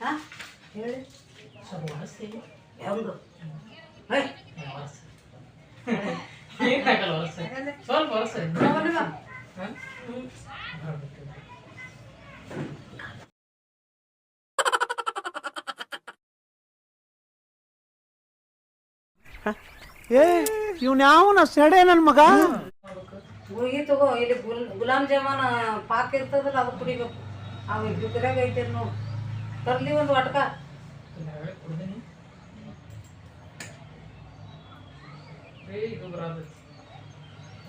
ಹಾ? ಹೇಳಿ. ಸ್ವಲ್ಪ ಹೆಂಗ ಸ್ವಲ್ಪ. ಏ ಇವ್ನ ಯಾವನ ಸೆಡೆ ನನ್ನ ಮಗ? ಗುಳಿಗೆ ತಗೋ ಇಲ್ಲಿ ಗುಲಾಮ್ ಗುಲಾಬ್ ಜಾಮೂನ್ ಪಾಕ್ ಇರ್ತದಲ್ಲ ಅದು ಕುಡಿಬೇಕು. ಅವು ಬಿದ್ರಾಗ ಐತೆ ನೋಡು. ತರ್ಲಿ ಒಂದು ಒಟ್ಕ ಕುಡ್ದೀನಿ ಏ ಇದು ಬರಾತೈತಿ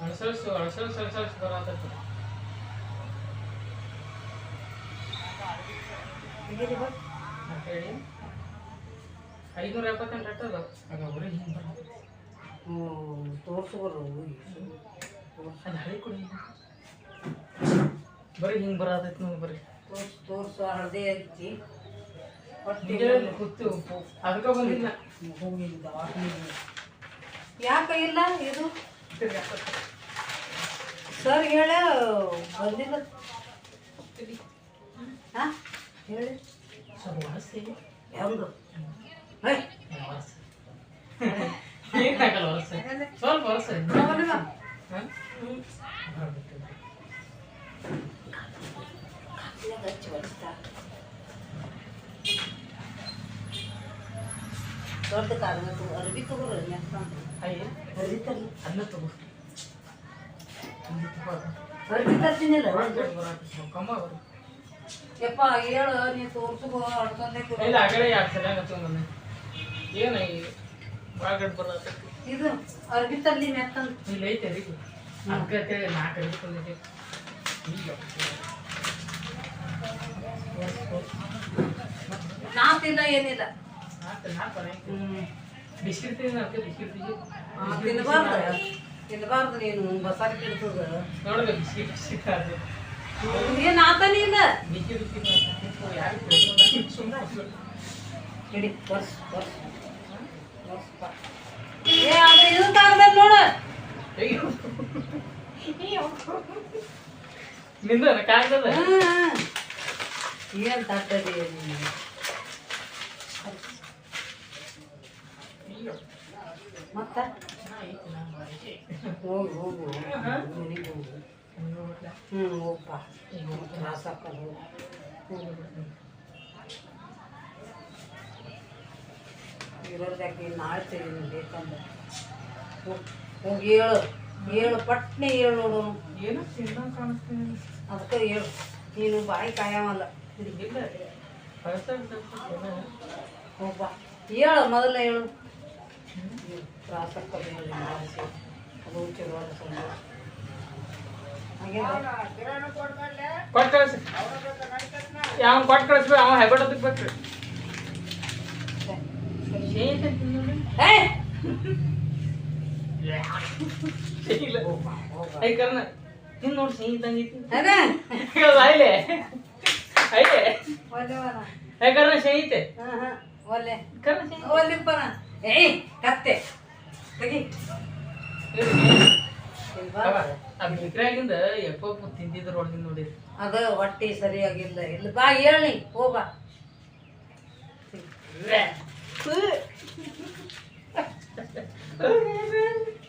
ಅಳಸಳ್ಸು ಅಳಸಳ್ಸು ಅಳಸಳ್ಸು ಬರಾತೈತಿ ಅಂತ ಹೇಳಿ ಐನೂರ ಎಪ್ಪತ್ತೆಂಟು ಅಟ್ಟ ಅದಾವ ಆಗ ಬರೀ ಹಿಂಗೆ ಬರಾತೈತಿ ಹ್ಞೂ ತೋರ್ಸ್ಕೊರು ಅದು ಹಳಿ ಕುಡಿ ಬರೀ ಹಿಂಗೆ ಬರಾತೈತಿ ನೋಡಿ ಬರೀ ತೋರ್ಸ್ ತೋರ್ಸು ಹಳದಿ ಹಚ್ಚಿ ಹಿಂಗೆ ಕೂತು ಅದಕ್ಕೆ ಬಂದಿಲ್ಲ ಯಾಕೆ ಇಲ್ಲ ಇದು? ಸರ್ ಹೇಳ ಬಂದಿಲ್ಲ ಹಾ ಹೇಳಿ. ಹೊರಸಿ ಏನಾಗಲ್ಲ ಹೊರಸಿ ಸ್ವಲ್ಪ ಇವಾಗ ಹಚ್ಚಿ ದೊಡ್ಡ ಕಾರಣ ತಗೋ ಅರ್ಬಿ ತಗೋರಿ ಅರ್ಬಿ ತರ್ಲಿ. ಅದನ್ನ ತಗೋ. ಅರ್ಬಿ ತರ್ತೀನಿಲ್ಲ ಕಮ್ಮ ಯಪ್ಪ ಹೇಳು ನೀ ತೋರ್ಸು ಅಡ್ಕೊಂಡೆ ಕೊಡು. ಇಲ್ಲ ಅಗಡೆ ಯಾಕೆ ಸರಿಯಾಗಿ ಹಚ್ಕೊಂಡ್ ಏನ ಈ ಒಳಗಡೆ ಬರಾತೈತಿ ಇದು ಅರ್ಬಿ ತರ್ಲಿ ಇಲ್ಲಿ ಐತೆ ಅಂತೇಳಿ ನಾಲ್ಕು ಈಗ ನಾತಿಲ್ಲ ಏನಿಲ್ಲ. Biscuit biscuit. ನೀನು ಬಸಾರಿ ಕೆಡ್ತದ ನೋಡ್ಬೇಕು ಬಿಸ್ಕಿಟ್ ಬಿಸ್ಕಿಟ್ ಅದು ಏನ್ ಆತನೇ ಇಲ್ಲ ಬಿಕ್ಕಿ ಬಿಕ್ಕಿ ಯಾರು ಸುಮ್ಮನೆ ಹಿಡಿ ಬರ್ಸ್ ಬರ್ಸ್ ಬರ್ಸ್ಪ. ಏ ಅದು ಇದು ಕಾಗದಲ್ಲಿ ನೋಡು. ನಿಂದ ಕಾಗದ. ಏನ್ ತಟ್ಟದಿ ಮತ್ತ? ಹೋಗಿ ಹೋಗು. ಮನೆಗೆ ಹೋಗು. ಹ್ಞೂ ಹೋಗಪ್ಪ ತ್ರಾಸ ಹಾಕೋದು ಇರೋದಕ್ಕೆ ನಾಳೆ ತೆಗೀನಿ ಬೇಕಂದ್ರೆ. ಹೋಗ್- ಹೇಳು. ಏಳು ಪಟ್ನೆ ನೋಡು. ಏನು? ತಿನ್ನ ಕಾಣಿಸ್ತೀನಿ. ಅದಕ್ಕೆ ಹೇಳು. ನೀನು ಬಾಯಿ ಕಾಯವಲ್ಲ ಹೋಗ್ಬಾ. ಹೇಳು ಮೊದಲ ಹೇಳು. ತ್ರಾಸ ಹಾಕೋದು ಹೇಳಿ ಮಾಡಿಸಿ ಅದು ಚಲೋ ಅನ್ಸಲ್ಲ. ಹಾಗೆ ಕೊಟ್ಟು ಕಳಿಸಿ ಯಾವ ಕೊಟ್ಟು ಕಳಿಸ್ಬೇಕು ಅವ ಹೆಬ್ಬಟ್ ಅದಕ್ಕೆ ಬೇಕ್ರಿ ಶೇಂತ ತಿನ್ನೋದು ಏಯ್! ಇಲ್ಲ ಹೋಗ್ಬಾ, ಹೋಗ್ಬಾ. ಐ ಕರ್ನ ತಿನ್ ನೋಡಿ ಸಿಹಿ ತಂಗೈತಿ ಅದೇ ಐಲೆ ಐಲೆ ಒಲ್ಲೆವನ ಐ ಕರ್ನ ಸಿಹಿ ಐತೆ ಹಾಂ ಹಾಂ ಒಲ್ಲೆ ಕರ್ನ ಸಿಹಿ ಒಲ್ಲಿಪ್ಪನ ಏಯ್ ಕತ್ತೆ ತೆಗಿ ತಿನ್ಬಾರ್ದು. ಆ ಬಿಕ್ರಾಗಿಂದ ತಿಂದಿದ್ರ ಒಳಗಿಂದ ನೋಡಿ. ಅದ ಹೊಟ್ಟಿ ಸರಿಯಾಗಿಲ್ಲ. ಇಲ್ಲ ಬಾ ಹೇಳಿ ಹೋಗ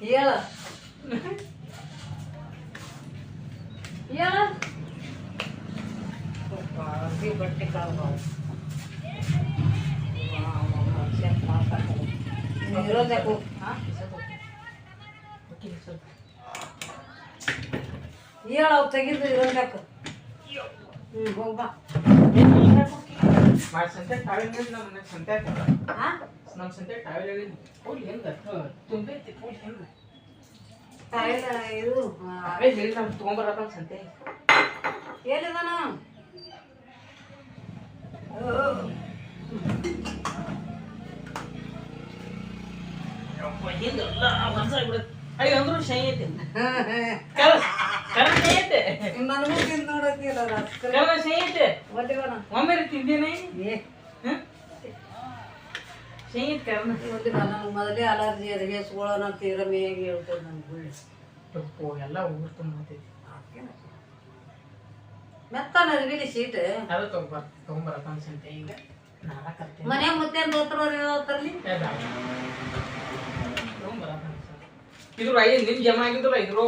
ಹೇಳ ಹೇಳ ಬಟ್ಟೆ ಕಳ್ದಾವು ಇರೋದಕ್ಕೂ ಹಾಂ? ಹೇಳ ಅವು ತೆಗಿದು ಇರೋದಕ್ಕೆ ಹ್ಞೂ ಹೋಗ್ಬಾ ಸಂತೆ ಟಾವೆಲ್ ನಮ್ಮ ಸಂತೆ ಹಾಂ ನಮ್ಮ ಸಂತೆ ಟಾವೆಲ್ ಹೋಗಿ ಹೆಂಗ ತುಂಬೈತಿ ಹೋಗಿ? ಹೆಂಗೆ ತಾಯಿಲ ಇದು ಅವೇ ಹೇಳಿ ನಮ್ಗೆ ತೊಗೊಂಬರತ್ತ ಸಂತೆ. ಎಲ್ಲಿದಾನ? ಹಿಂದಲ್ಲ ವರ್ಷ ಆಗ್ಬಿಡುತ್ತೆ ಅಯ್ಯ ಅಂದ್ರು ಶೈ ಐತೆ. ನನಗೂ ತಿಂದು ನೋಡತ್ತಿಲ್ಲ ಕರ ಶೈ ಸೈಟ್ ಒಲ್ಲಿವನ ಒಮ್ಮೆ ತಿಂದೇನೆ ಏ. ಐತೆ ಕರ್ನ ನನಗೆ ಮೊದಲೇ ಅಲರ್ಜಿ ಅದು ಹೇಸ್ಕೊಳ್ಳೋಣ ತೀರ ಇರಮೇಯಾಗಿ ಹೇಳ್ತದೆ ನನ್ಗೆ ಗುಳ್ಳಿ. ಯಪ್ಪೋ, ಎಲ್ಲ ಊರ್ ತುಂಬತೈತಿ ಮೆತ್ತಾನ ಅರ್ಬಿಲಿ ಸೀಟ್ ಅದು ತಗೊಂಬರ್ ತಗೊಂಬರತ್ತ ಸಂತೆ ಈಗ. ನಾನ ಕರ್ತೀನಿ. ಮನೆ ಮುತ್ತೆ ದೋತ್ರವ್ರು ಬ್ಯಾಡ. ತಗೊಂಬರ ಐದು ನಿಮ್ ಜಮಾ ಆಗಿದ್ರು ಇದ್ರು.